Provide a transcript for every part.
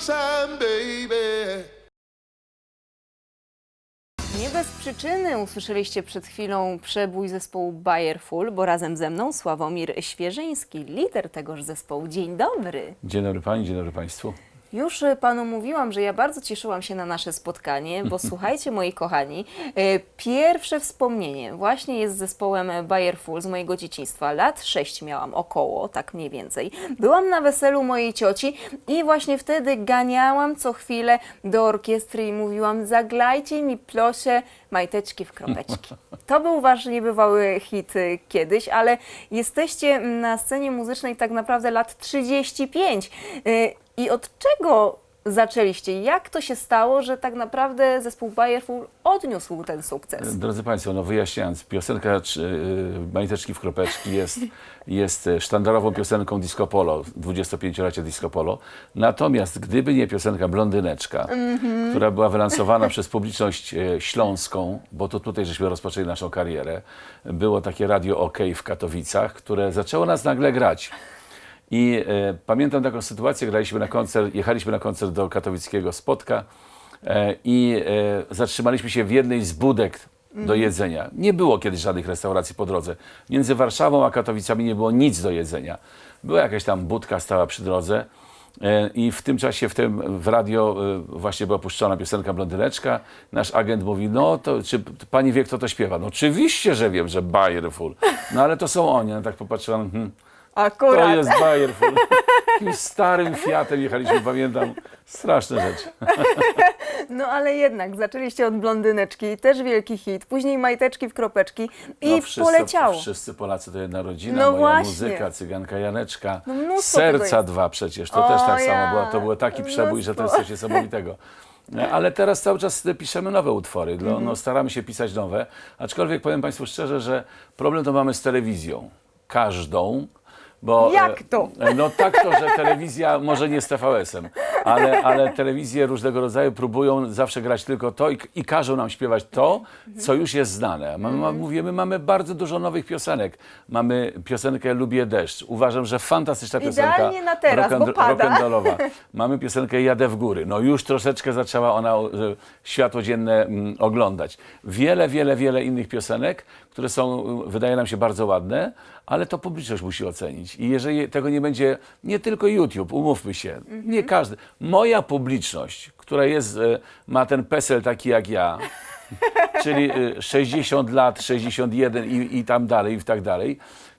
time, baby. Nie bez przyczyny usłyszeliście przed chwilą przebój zespołu Bayerful, bo razem ze mną Sławomir Świeżyński, lider tegoż zespołu. Dzień dobry. Dzień dobry Pani, dzień dobry Państwu. Już e, panu mówiłam, że ja bardzo cieszyłam się na nasze spotkanie, bo słuchajcie, moi kochani, e, pierwsze wspomnienie właśnie jest z zespołem Bayerful z mojego dzieciństwa. Lat sześć miałam około, tak mniej więcej. Byłam na weselu mojej cioci i właśnie wtedy ganiałam co chwilę do orkiestry i mówiłam: Zaglajcie mi, proszę, majteczki w kropeczki. To był wasz niebywały hit y, kiedyś, ale jesteście na scenie muzycznej tak naprawdę lat 35. Y, I od czego zaczęliście? Jak to się stało, że tak naprawdę zespół Bayerful odniósł ten sukces? Drodzy Państwo, no wyjaśniając, piosenka y, Majteczki w kropeczki jest, jest e, sztandarową piosenką Disco Polo, 25-lecie Disco Polo. Natomiast gdyby nie piosenka Blondyneczka, która była wylansowana przez publiczność e, śląską, bo to tutaj żeśmy rozpoczęli naszą karierę, było takie radio OK w Katowicach, które zaczęło nas nagle grać. I e, pamiętam taką sytuację, graliśmy na koncert, jechaliśmy na koncert do katowickiego Spotka e, i e, zatrzymaliśmy się w jednej z budek do jedzenia. Nie było kiedyś żadnych restauracji po drodze. Między Warszawą a Katowicami nie było nic do jedzenia. Była jakaś tam budka stała przy drodze e, i w tym czasie w, tym, w radio e, właśnie była puszczona piosenka Blondyneczka. Nasz agent mówi, no to czy pani wie, kto to śpiewa? No oczywiście, że wiem, że Bayerful. No ale to są oni. Ja tak popatrzyłam, hmm, to Akurat. jest Bayerful. Takim starym Fiatem jechaliśmy, pamiętam. Straszne rzeczy. No ale jednak zaczęliście od blondyneczki, też wielki hit, później majteczki w kropeczki i No, wszyscy, poleciało. Wszyscy Polacy to jedna rodzina, No moja właśnie. muzyka, cyganka Janeczka. No mnóstwo Serca dwa przecież, to O też tak ja, samo było. To był taki przebój, że to jest mnóstwo. coś niesamowitego. Ale teraz cały czas piszemy nowe utwory, no, Mhm. no, staramy się pisać nowe, aczkolwiek powiem Państwu szczerze, że problem to mamy z telewizją. Każdą. Bo, Jak e, to? e, No tak to, że telewizja, może nie z TVS-em, ale, ale telewizje różnego rodzaju próbują zawsze grać tylko to i, i każą nam śpiewać to, co już jest znane. My, Mhm. my, mówię, my mamy bardzo dużo nowych piosenek. Mamy piosenkę Lubię deszcz. Uważam, że fantastyczna piosenka. Idealnie na teraz, bo pada. Mamy piosenkę Jadę w góry. No już troszeczkę zaczęła ona e, światło dzienne mm, oglądać. Wiele, wiele, wiele innych piosenek, które są, e, wydaje nam się, bardzo ładne, ale to publiczność musi ocenić. I jeżeli tego nie będzie, nie tylko YouTube, umówmy się, nie każdy. Moja publiczność, która jest, e, ma ten PESEL taki jak ja, czyli y, 60 lat, 61 i, i tam dalej, i tak dalej,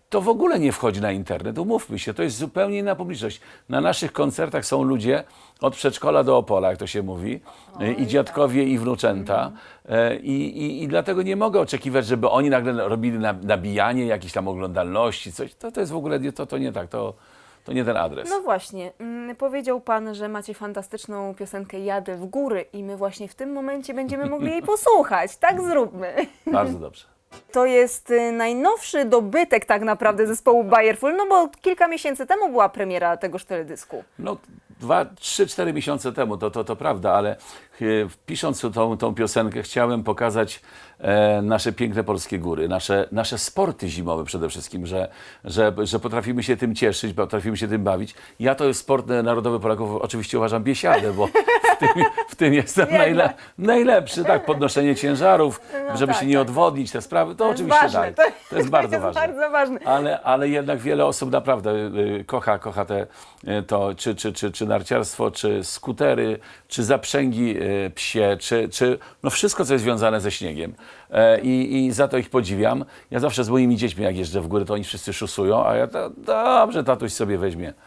to w ogóle nie wchodzi na internet. Umówmy się, to jest zupełnie inna publiczność. Na naszych koncertach są ludzie od przedszkola do Opola, jak to się mówi, y, i dziadkowie, i wnuczęta. E, I, i, I dlatego nie mogę oczekiwać, żeby oni nagle robili na- nabijanie jakiejś tam oglądalności, coś. To, to jest w ogóle, to, to nie tak, to, to nie ten adres. No właśnie, mm, powiedział Pan, że macie fantastyczną piosenkę Jadę w góry i my właśnie w tym momencie będziemy mogli jej posłuchać. Tak zróbmy. Bardzo dobrze. To jest y, najnowszy dobytek tak naprawdę zespołu Bayerful, no bo kilka miesięcy temu była premiera tegoż teledysku. No, dwa, trzy, cztery miesiące temu, to, to, to prawda, ale e, pisząc tą, tą piosenkę chciałem pokazać nasze piękne polskie góry, nasze, nasze sporty zimowe przede wszystkim, że, że, że potrafimy się tym cieszyć, potrafimy się tym bawić. Ja to jest sport narodowy Polaków, oczywiście uważam biesiadę, bo w tym, w tym jestem najle, najlepszy, tak, podnoszenie ciężarów, No żeby tak, się nie tak. odwodnić, te sprawy, to, To oczywiście ważne, tak. to- To jest bardzo jest ważne. bardzo ważne. Ale, ale jednak wiele osób naprawdę y, kocha, kocha te, y, to, czy, czy, czy, czy narciarstwo, czy skutery, czy zaprzęgi y, psie, czy, czy no wszystko, co jest związane ze śniegiem. E, I, I za to ich podziwiam. Ja zawsze z moimi dziećmi, jak jeżdżę w górę, to oni wszyscy szusują, a ja to dobrze, tatuś sobie weźmie.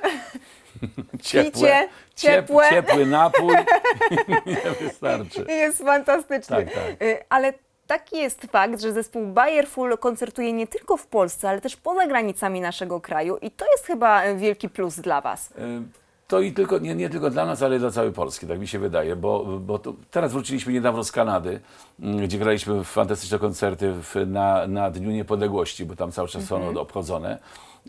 Picie, ciepłe. ciepły napój nie wystarczy. Jest fantastyczny. Tak, tak. Y, Ale taki jest fakt, że zespół Bayerful koncertuje nie tylko w Polsce, ale też poza granicami naszego kraju i to jest chyba wielki plus dla Was. Y, To i tylko, nie, nie tylko dla nas, ale dla całej Polski, tak mi się wydaje, bo, bo to, teraz wróciliśmy niedawno z Kanady, mm, gdzie graliśmy fantastyczne koncerty w, na, na Dniu Niepodległości, bo tam cały czas są one obchodzone.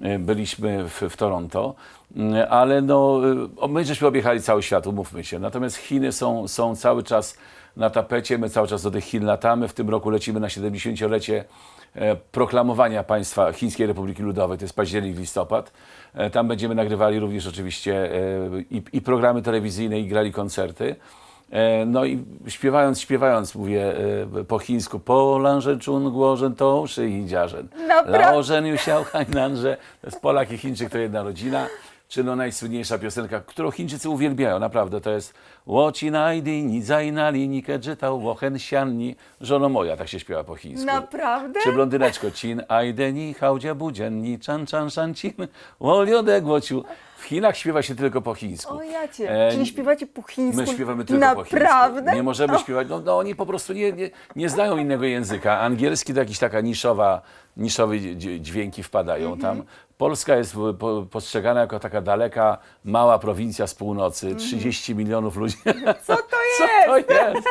Y, Byliśmy w, w Toronto, mm, ale no, y, my żeśmy objechali cały świat, umówmy się. Natomiast Chiny są, są cały czas na tapecie. My cały czas do tych Chin latamy. W tym roku lecimy na 70-lecie e, proklamowania państwa Chińskiej Republiki Ludowej. To jest październik, listopad. E, Tam będziemy nagrywali również oczywiście e, i, i programy telewizyjne, i grali koncerty. No i śpiewając, śpiewając, mówię po chińsku, po lanże czun głożen to szy i dziarzeń. Naprawdę? Lao Zhen Yu Xiao Hainanże. To jest Polak i Chińczyk, to jedna rodzina. Czy no najsłynniejsza piosenka, którą Chińczycy uwielbiają, naprawdę, to jest Łoci najdi, ni zainali, ni kedżytał, wochen sianni, żono moja, tak się śpiewa po chińsku. Naprawdę? Czy blondyneczko, cin, ajdeni, hałdzia budzienni, chan chan shan cin, woliode głociu. W Chinach śpiewa się tylko po chińsku. O jacie, E, czyli śpiewacie po chińsku? My śpiewamy tylko po chińsku. Naprawdę? Nie możemy śpiewać, no, no oni po prostu nie, nie, nie znają innego języka. Angielski to jakieś taka niszowa, niszowe dź- dźwięki wpadają Mhm. tam. Polska jest po, po, postrzegana jako taka daleka, mała prowincja z północy, 30 milionów ludzi. Co to Co jest? to jest?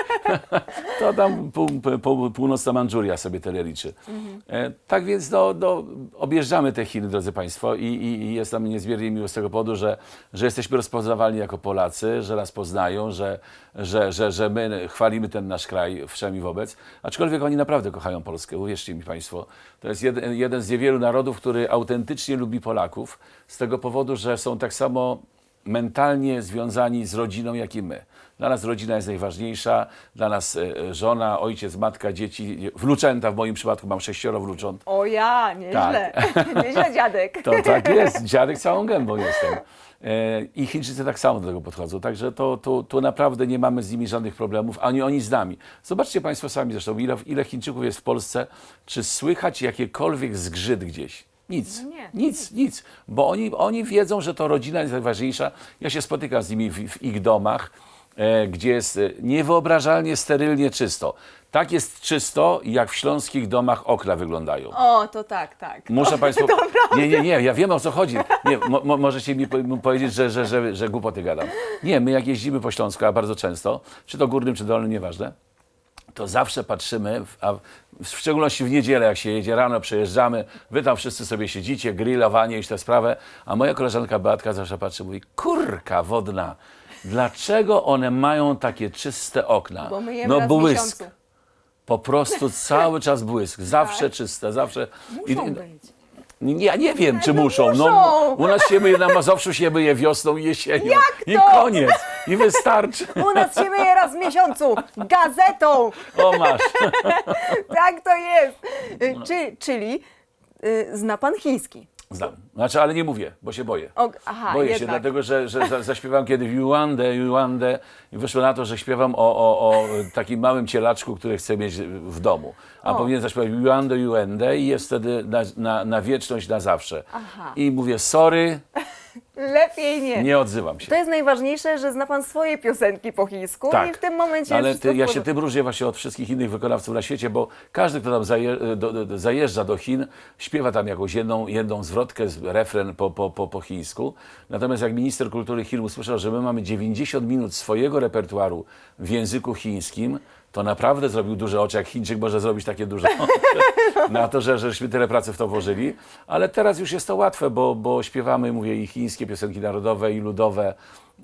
To tam pół, pół, północna Mandżuria sobie tyle liczy. Mhm. E, tak więc no, no, objeżdżamy te Chiny, drodzy Państwo, i, i, i jest nam niezmiernie miło z tego powodu, że, że jesteśmy rozpoznawalni jako Polacy, że nas poznają, że, że, że, że my chwalimy ten nasz kraj wszemi wobec. Aczkolwiek oni naprawdę kochają Polskę, uwierzcie mi Państwo. To jest jeden, jeden z niewielu narodów, który autentycznie lubi Polaków, z tego powodu, że są tak samo mentalnie związani z rodziną, jak i my. Dla nas rodzina jest najważniejsza, dla nas e, e, żona, ojciec, matka, dzieci, wnuczęta, w moim przypadku mam sześcioro wnucząt. O ja, nieźle. Nieźle dziadek. To tak jest, dziadek całą gębą jestem. E, I Chińczycy tak samo do tego podchodzą, także to, to, to naprawdę nie mamy z nimi żadnych problemów, ani oni z nami. Zobaczcie Państwo sami zresztą, ile, ile Chińczyków jest w Polsce, czy słychać jakiekolwiek zgrzyt gdzieś? Nic, Nie. nic, nic, bo oni, oni wiedzą, że to rodzina jest najważniejsza. Ja się spotykam z nimi w, w ich domach, e, gdzie jest e, niewyobrażalnie sterylnie czysto. Tak jest czysto, jak w śląskich domach okna wyglądają. O, to tak, tak. Muszę Państwu. Nie, nie, nie, ja wiem o co chodzi. Nie, mo, mo, możecie mi po- powiedzieć, że, że, że, że głupoty gadam. Nie, my jak jeździmy po Śląsku, a bardzo często, czy to górnym, czy dolnym, nieważne, to zawsze patrzymy, w- a w szczególności w niedzielę, jak się jedzie rano, przejeżdżamy, wy tam wszyscy sobie siedzicie, grillowanie i tę sprawę, a moja koleżanka Beatka zawsze patrzy i mówi, kurka wodna, dlaczego one mają takie czyste okna? Bo myjemy no raz w błysk. miesiącu. Po prostu cały czas błysk, zawsze czyste, zawsze. Muszą I- być. ja nie wiem, czy muszą. muszą. No, u nas się myje na Mazowszu się myje wiosną i jesienią. Jak I to? koniec. I wystarczy. U nas się myje raz w miesiącu gazetą. O masz. Tak to jest. Y, Czy, czyli y, zna pan chiński? Znam. Znaczy, ale nie mówię, bo się boję. O, aha, boję się, jednak. dlatego że, że za, zaśpiewałem kiedyś Yuande, Yuande i wyszło na to, że śpiewam o, o, o takim małym cielaczku, który chcę mieć w domu. A powinien zaśpiewać Yuande, Yuende i jest wtedy na, na, na wieczność, na zawsze. Aha. I mówię, sorry, Lepiej nie. nie odzywam się. To jest najważniejsze, że zna pan swoje piosenki po chińsku Tak. i w tym momencie Ale jest ty, ja w się porządku. tym różnię właśnie od wszystkich innych wykonawców na świecie, bo każdy, kto tam zaje, do, do, zajeżdża do Chin, śpiewa tam jakąś jedną, jedną zwrotkę, z- refren po, po, po, po chińsku. Natomiast jak minister kultury Chin usłyszał, że my mamy 90 minut swojego repertuaru w języku chińskim, to naprawdę zrobił duże oczy, jak Chińczyk może zrobić takie duże oczy na to, że żeśmy tyle pracy w to włożyli. Ale teraz już jest to łatwe, bo, bo śpiewamy, mówię, i chińskie piosenki narodowe, i ludowe,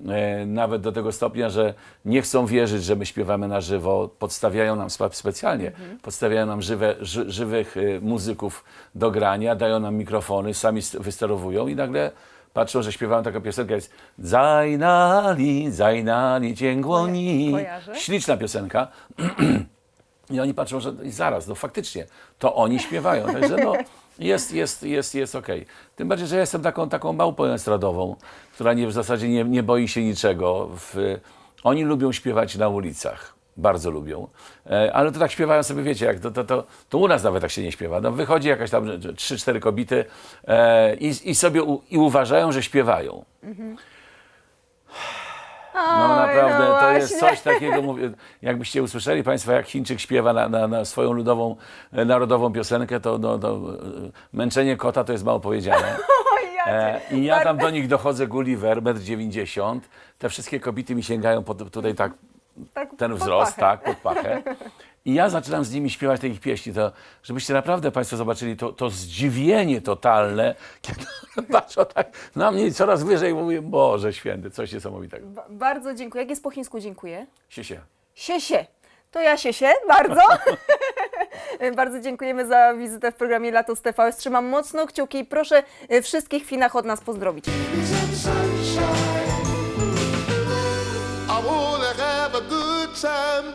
e, nawet do tego stopnia, że nie chcą wierzyć, że my śpiewamy na żywo. Podstawiają nam spe- specjalnie, podstawiają nam żywe, ży, żywych e, muzyków do grania, dają nam mikrofony, sami st- wysterowują i nagle patrzą, że śpiewałem taką piosenkę, jest Zainali, Zainali, Dzięgłoni. Kojarzę. Śliczna piosenka. I oni patrzą, że zaraz, no faktycznie, to oni śpiewają. Także no, jest, jest, jest, jest okej. Tym bardziej, że ja jestem taką, taką małpą estradową, która nie, w zasadzie nie, nie boi się niczego. W, oni lubią śpiewać na ulicach. Bardzo lubią. E, ale to tak śpiewają sobie, wiecie, jak to, to, to, to u nas nawet tak się nie śpiewa. No, wychodzi jakaś tam że- że trzy, cztery kobiety e, i, i sobie u, i uważają, że śpiewają. No Oj, naprawdę, no to jest coś takiego, jakbyście usłyszeli Państwo, jak Chińczyk śpiewa na, na, na swoją ludową, e, narodową piosenkę, to, no, to męczenie kota to jest mało powiedziane. E, I ja tam do nich dochodzę Gulliver, 1,90 m. Te wszystkie kobiety mi sięgają pod, tutaj tak, tak ten pod wzrost, pachę. tak, pod pachę. I ja zaczynam z nimi śpiewać te ich pieśni, to żebyście naprawdę Państwo zobaczyli to, to zdziwienie totalne, kiedy patrzą tak na mnie i coraz wyżej mówię, Boże święty, coś niesamowitego. Ba- Bardzo dziękuję. Jak jest po chińsku dziękuję? Sie, sie. Siesie. To ja się się bardzo. bardzo dziękujemy za wizytę w programie Lato z TVS. Trzymam mocno kciuki i proszę y, wszystkich w Finach od nas pozdrowić. I